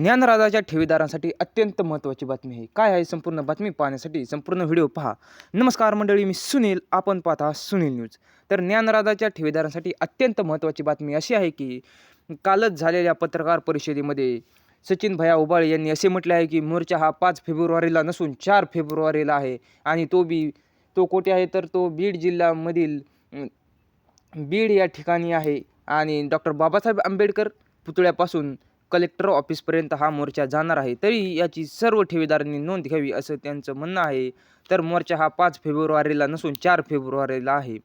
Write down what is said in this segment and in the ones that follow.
ज्ञानराजाच्या ठेवीदारांसाठी अत्यंत महत्त्वाची बातमी आहे. काय आहे संपूर्ण बातमी पाहण्यासाठी? संपूर्ण व्हिडिओ पहा. नमस्कार मंडळी मी सुनील. आपण पाहता सुनील न्यूज. तर ज्ञानराजाच्या ठेवीदारांसाठी अत्यंत महत्त्वाची बातमी अशी आहे की कालच झालेल्या पत्रकार परिषदेमध्ये सचिन भया उबाळे यांनी असे म्हटले आहे की मोर्चा हा पाच फेब्रुवारीला नसून चार फेब्रुवारीला आहे. आणि तो बी तो कोठे आहे? तर तो बीड जिल्ह्यामधील बीड या ठिकाणी आहे. आणि डॉक्टर बाबासाहेब आंबेडकर पुतळ्यापासून कलेक्टर ऑफिसपर्यंत हा मोर्चा जाणार आहे. तरी याची सर्व ठेवीदारांनी नोंद घ्यावी असं त्यांचं म्हणणं आहे. तर मोर्चा हा पाच फेब्रुवारीला नसून चार फेब्रुवारीला आहे.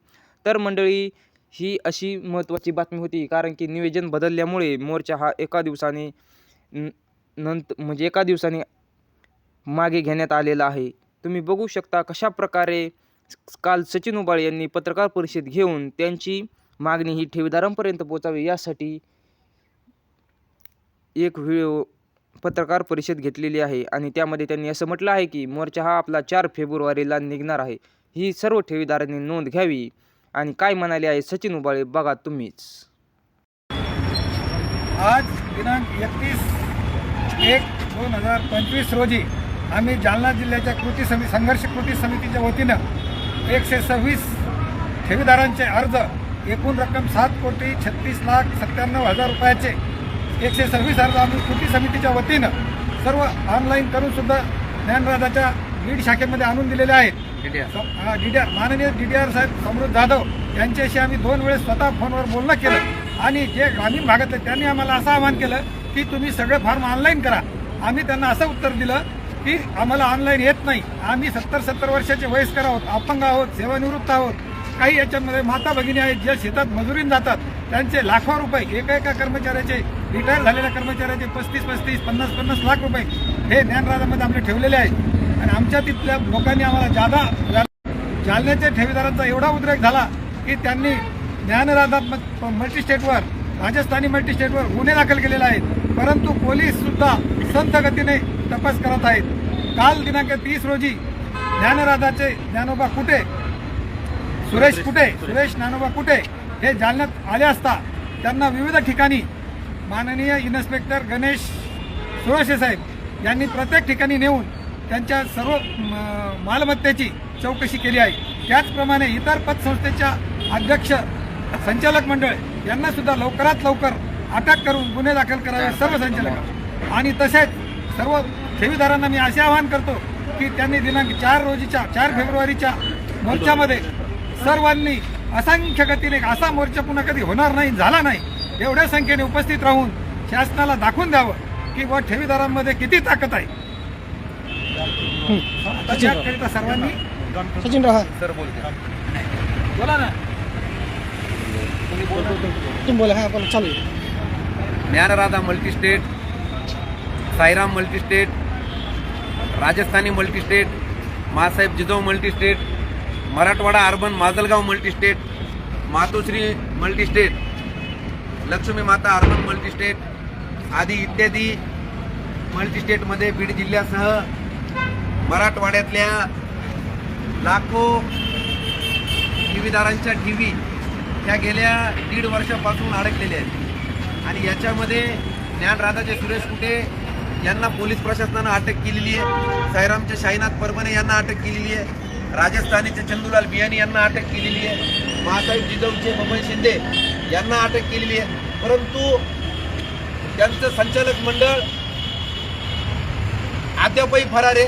तर मंडळी ही अशी महत्त्वाची बातमी होती कारण की नियोजन बदलल्यामुळे मोर्चा हा एका दिवसाने न- नंत म्हणजे एका दिवसाने मागे घेण्यात आलेला आहे. तुम्ही बघू शकता कशा प्रकारे काल सचिन उबाळे यांनी पत्रकार परिषद घेऊन त्यांची मागणी ही ठेवीदारांपर्यंत पोचावी यासाठी एक व्हिडिओ पत्रकार परिषद घेतलेली आहे आणि त्यामध्ये त्यांनी असं म्हटलं आहे की मोर्चा हा आपला चार फेब्रुवारीला निघणार आहे. ही सर्व ठेवीदारांनी नोंद घ्यावी आणि काय म्हणाले आहे सचिन उबाळे बघा तुम्हीच. आज दिनांक एकतीस एक दोन हजार पंचवीस रोजी आम्ही जालना जिल्ह्याच्या कृती समिती संघर्ष कृती समितीच्या वतीनं एकशे सव्वीस ठेवीदारांचे अर्ज एकूण रक्कम सात कोटी छत्तीस लाख सत्त्याण्णव हजार रुपयाचे एकशे सव्वीस अर्ज आम्ही कृती समितीच्या वतीनं सर्व ऑनलाईन करून सुद्धा ज्ञानराजाच्या बीड शाखेमध्ये आणून दिलेले आहेत. डी डी आर माननीय डी डी आर साहेब समृद्ध जाधव यांच्याशी आम्ही दोन वेळेस स्वतः फोनवर बोलणं केलं आणि जे ग्रामीण भागातले त्यांनी आम्हाला असं आवाहन केलं की तुम्ही सगळे फॉर्म ऑनलाईन करा. आम्ही त्यांना असं उत्तर दिलं की आम्हाला ऑनलाईन येत नाही. आम्ही सत्तर सत्तर वर्षाचे वयस्कर आहोत अपंग आहोत सेवानिवृत्त आहोत. काही याच्यामध्ये माता भगिनी आहेत ज्या शेतात मजुरीन जातात त्यांचे लाखो रुपये एका एका कर्मचाऱ्याचे रिटायर झालेल्या कर्मचाऱ्याचे पस्तीस पस्तीस पन्नास पन्नास लाख रुपये हे ज्ञानराजामध्ये आपले ठेवलेले आहेत. आणि आमच्या तिथल्या लोकांनी आम्हाला जादा जालन्याच्या ठेवीदारांचा एवढा उद्रेक झाला की त्यांनी ज्ञानराधात्मक मल्टीस्टेटवर राजस्थानी मल्टीस्टेटवर गुन्हे दाखल केलेले आहेत. परंतु पोलीससुद्धा संत गतीने तपास करत आहेत. काल दिनांक तीस रोजी ज्ञानराधाचे ज्ञानोबा कुटे सुरेश कुटे सुरेश ज्ञानोबा कुटे हे जालन्यात आले असता त्यांना विविध ठिकाणी माननीय इन्स्पेक्टर गणेश सुरसे साहेब यांनी प्रत्येक ठिकाणी नेऊन त्यांच्या सर्व म, मालमत्तेची चौकशी केली आहे. त्याचप्रमाणे इतर पतसंस्थेच्या अध्यक्ष संचालक मंडळ यांना सुद्धा लवकरात लवकर अटक करून गुन्हे दाखल करावे सर्व संचालक. आणि तसेच सर्व ठेवीदारांना मी असे आवाहन करतो की त्यांनी दिनांक चार रोजीच्या चार फेब्रुवारीच्या मोर्चामध्ये सर्वांनी असंख्य गतीने असा मोर्चा पुन्हा कधी होणार नाही झाला नाही एवढ्या संख्येने उपस्थित राहून शासनाला दाखवून द्यावं की व ठेवीदारांमध्ये किती ताकद आहे. सर्वांनी सचिन रहा बोला ना. तुम बोला हाँ बोला चालू. Dnyanradha multistate Sairam multistate Rajasthani multistate Masaheb Jijau multistate Marathwada urban Majalgaon multistate Matoshri multistate Lakshmi Mata urban multistate आदी इत्यादी मल्टीस्टेटमध्ये बीड जिल्ह्यासह मराठवाड्यातल्या लाखो ठेवीदारांच्या ठेवी ह्या गेल्या दीड वर्षापासून अडकलेल्या आहेत. आणि याच्यामध्ये ज्ञानराधाचे सुरेश कुटे यांना पोलीस प्रशासनानं अटक केलेली आहे. साईरामचे शाहीनाथ परभणे यांना अटक केलेली आहे. राजस्थानीचे चंदूलाल बियानी यांना अटक केलेली आहे. महासाहेब जिजाऊचे बबन शिंदे यांना अटक केलेली आहे. परंतु त्यांचं संचालक मंडळ अद्यापही फरार आहे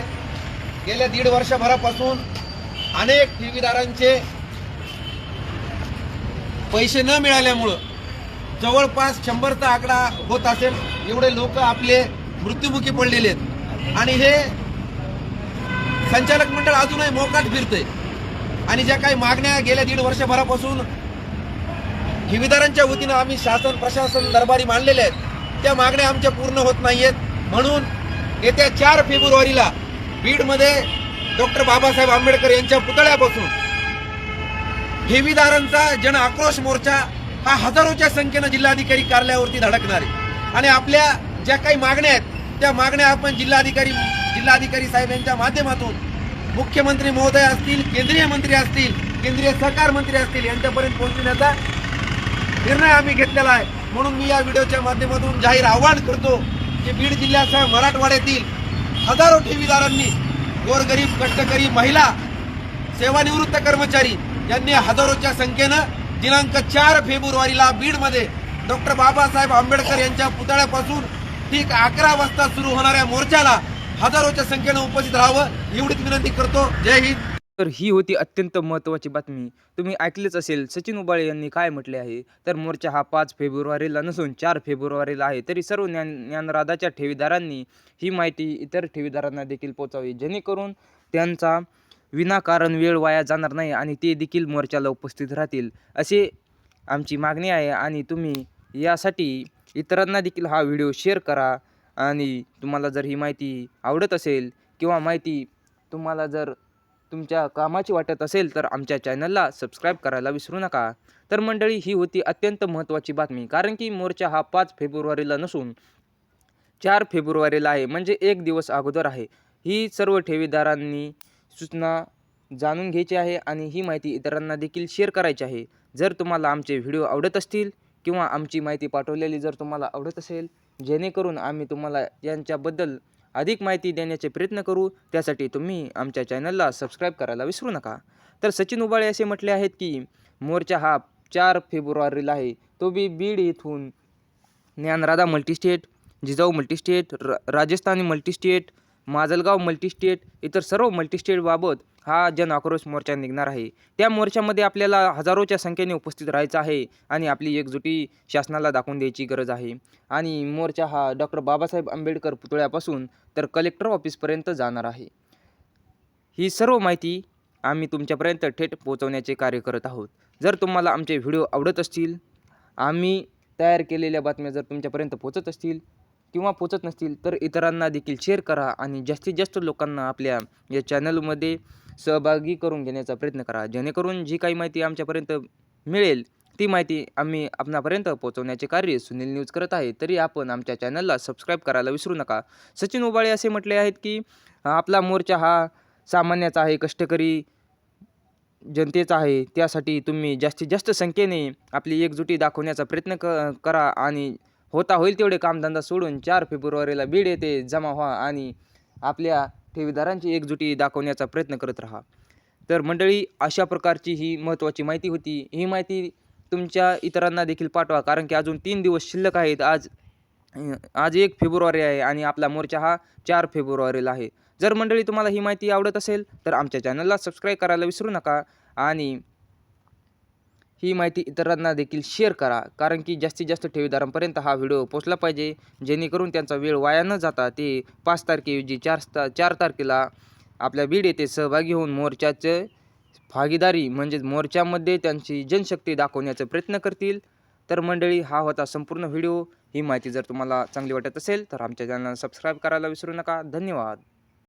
गेल्या दीड वर्षभरापासून अनेक ठेवीदारांचे पैसे न मिळाल्यामुळं जवळपास शंभरचा आकडा होत असेल. एवढे लोक आपले मृत्युमुखी पडलेले आहेत. आणि हे संचालक मंडळ अजूनही मोकाट फिरतंय. आणि ज्या काही मागण्या गेल्या दीड वर्षभरापासून ठेवीदारांच्या वतीनं आम्ही शासन प्रशासन दरबारी मांडलेल्या आहेत. त्या मागण्या आमच्या पूर्ण होत नाहीयेत. म्हणून येत्या चार फेब्रुवारीला बीडमध्ये डॉक्टर बाबासाहेब आंबेडकर यांच्या पुतळ्यापासून ठेवीदारांचा जन आक्रोश मोर्चा हा हजारोच्या संख्येनं जिल्हाधिकारी कार्यालयावरती धडकणार आहे. आणि आपल्या ज्या काही मागण्या आहेत त्या मागण्या आपण जिल्हाधिकारी जिल्हाधिकारी साहेब यांच्या माध्यमातून मुख्यमंत्री महोदय असतील केंद्रीय मंत्री असतील केंद्रीय सहकार मंत्री असतील यांच्यापर्यंत पोहोचविण्याचा निर्णय आम्ही घेतलेला आहे. म्हणून मी या व्हिडिओच्या माध्यमातून जाहीर आवाहन करतो की बीड जिल्ह्यासह मराठवाड्यातील हजारो ठेवीदारांनी गोरगरीब कष्टकरी महिला सेवानिवृत्त कर्मचारी यांनी हजारोच्या संख्येनं दिनांक चार फेब्रुवारीला बीडमध्ये डॉक्टर बाबासाहेब आंबेडकर यांच्या पुतळ्यापासून ठीक अकरा वाजता सुरू होणाऱ्या मोर्चाला हजारोच्या संख्येनं उपस्थित राहावं एवढीच विनंती करतो. जय हिंद. तर ही होती अत्यंत महत्त्वाची बातमी. तुम्ही ऐकलेच असेल सचिन उबाळे यांनी काय म्हटले आहे? तर मोर्चा हा पाच फेब्रुवारीला नसून चार फेब्रुवारीला आहे. तरी सर्व ज्ञान ज्ञानराधाच्या ठेवीदारांनी ही माहिती इतर ठेवीदारांना देखील पोचावी जेणेकरून त्यांचा विनाकारण वेळ वाया जाणार नाही आणि ते देखील मोर्चाला उपस्थित राहतील. असे आमची मागणी आहे आणि तुम्ही यासाठी इतरांना देखील हा व्हिडिओ शेअर करा. आणि तुम्हाला जर ही माहिती आवडत असेल किंवा माहिती तुम्हाला जर तुमच्या कामाची वाटत असेल तर आमच्या चॅनलला सबस्क्राईब करायला विसरू नका. तर मंडळी ही होती अत्यंत महत्त्वाची बातमी कारण की मोर्चा हा पाच फेब्रुवारीला नसून चार फेब्रुवारीला आहे म्हणजे एक दिवस अगोदर आहे. ही सर्व ठेवीदारांनी सूचना जाणून घ्यायची आहे आणि ही माहिती इतरांना देखील शेअर करायची आहे. जर तुम्हाला आमचे व्हिडिओ आवडत असतील किंवा आमची माहिती पाठवलेली जर तुम्हाला आवडत असेल जेणेकरून आम्ही तुम्हाला यांच्याबद्दल अधिक माहिती देण्याचे प्रयत्न करू. त्यासाठी तुम्ही आमच्या चॅनलला सबस्क्राईब करायला विसरू नका. तर सचिन उबाळे असे म्हटले आहेत की मोर्चा हा चार फेब्रुवारीला आहे. तो बी बीड येथून ज्ञानराधा मल्टीस्टेट जिजाऊ मल्टीस्टेट र राजस्थानी मल्टीस्टेट माजलगाव मल्टीस्टेट इतर सर्व मल्टीस्टेटबाबत हा जन आक्रोश मोर्चा निघणार आहे. त्या मोर्चामध्ये आपल्याला हजारोच्या संख्येने उपस्थित राहायचं आहे आणि आपली एकजुटी शासनाला दाखवून द्यायची गरज आहे. आणि मोर्चा हा डॉक्टर बाबासाहेब आंबेडकर पुतळ्यापासून तर कलेक्टर ऑफिसपर्यंत जाणार आहे. ही सर्व माहिती आम्ही तुमच्यापर्यंत थेट पोहोचवण्याचे कार्य करत आहोत. जर तुम्हाला आमचे व्हिडिओ आवडत असतील आम्ही तयार केलेल्या बातम्या जर तुमच्यापर्यंत पोचत असतील किंवा पोचत नसतील तर इतरांना देखील शेअर करा आणि जास्तीत जास्त लोकांना आपल्या या चॅनलमध्ये सहभागी करून घेण्याचा प्रयत्न करा. जेणेकरून जी काही माहिती आमच्यापर्यंत मिळेल ती माहिती आम्ही आपणापर्यंत पोहोचवण्याचे कार्य सुनील न्यूज करत आहे. तरी आपण आमच्या चॅनलला सबस्क्राईब करायला विसरू नका. सचिन उबाळे असे म्हटले आहेत की आपला मोर्चा हा सामान्याचा आहे कष्टकरी जनतेचा आहे. त्यासाठी तुम्ही जास्तीत जास्त संख्येने आपली एकजुटी दाखवण्याचा प्रयत्न क करा आणि होता होईल तेवढे कामधंदा सोडून चार फेब्रुवारीला बीड येथे जमा व्हा आणि आपल्या ठेवीदारांची एकजुटी दाखवण्याचा प्रयत्न करत राहा. तर मंडळी अशा प्रकारची ही महत्त्वाची माहिती होती. ही माहिती तुमच्या इतरांना देखील पाठवा कारण की अजून तीन दिवस शिल्लक आहेत. आज आज एक फेब्रुवारी आहे आणि आपला मोर्चा हा चार फेब्रुवारीला आहे. जर मंडळी तुम्हाला ही माहिती आवडत असेल तर आमच्या चॅनलला सबस्क्राईब करायला विसरू नका आणि ही माहिती इतरांना देखील शेअर करा. कारण की जास्तीत जास्त ठेवीदारांपर्यंत हा व्हिडिओ पोचला पाहिजे. जेणेकरून त्यांचा वेळ वाया न जाता ते पाच तारखेऐवजी चार ता चार तारखेला आपल्या बीड येथे सहभागी होऊन मोर्चाचे भागीदारी म्हणजेच मोर्चामध्ये त्यांची जनशक्ती दाखवण्याचा प्रयत्न करतील. तर मंडळी हा होता संपूर्ण व्हिडिओ ही माहिती जर तुम्हाला चांगली वाटत असेल तर आमच्या चॅनलला सबस्क्राईब करायला विसरू नका. धन्यवाद.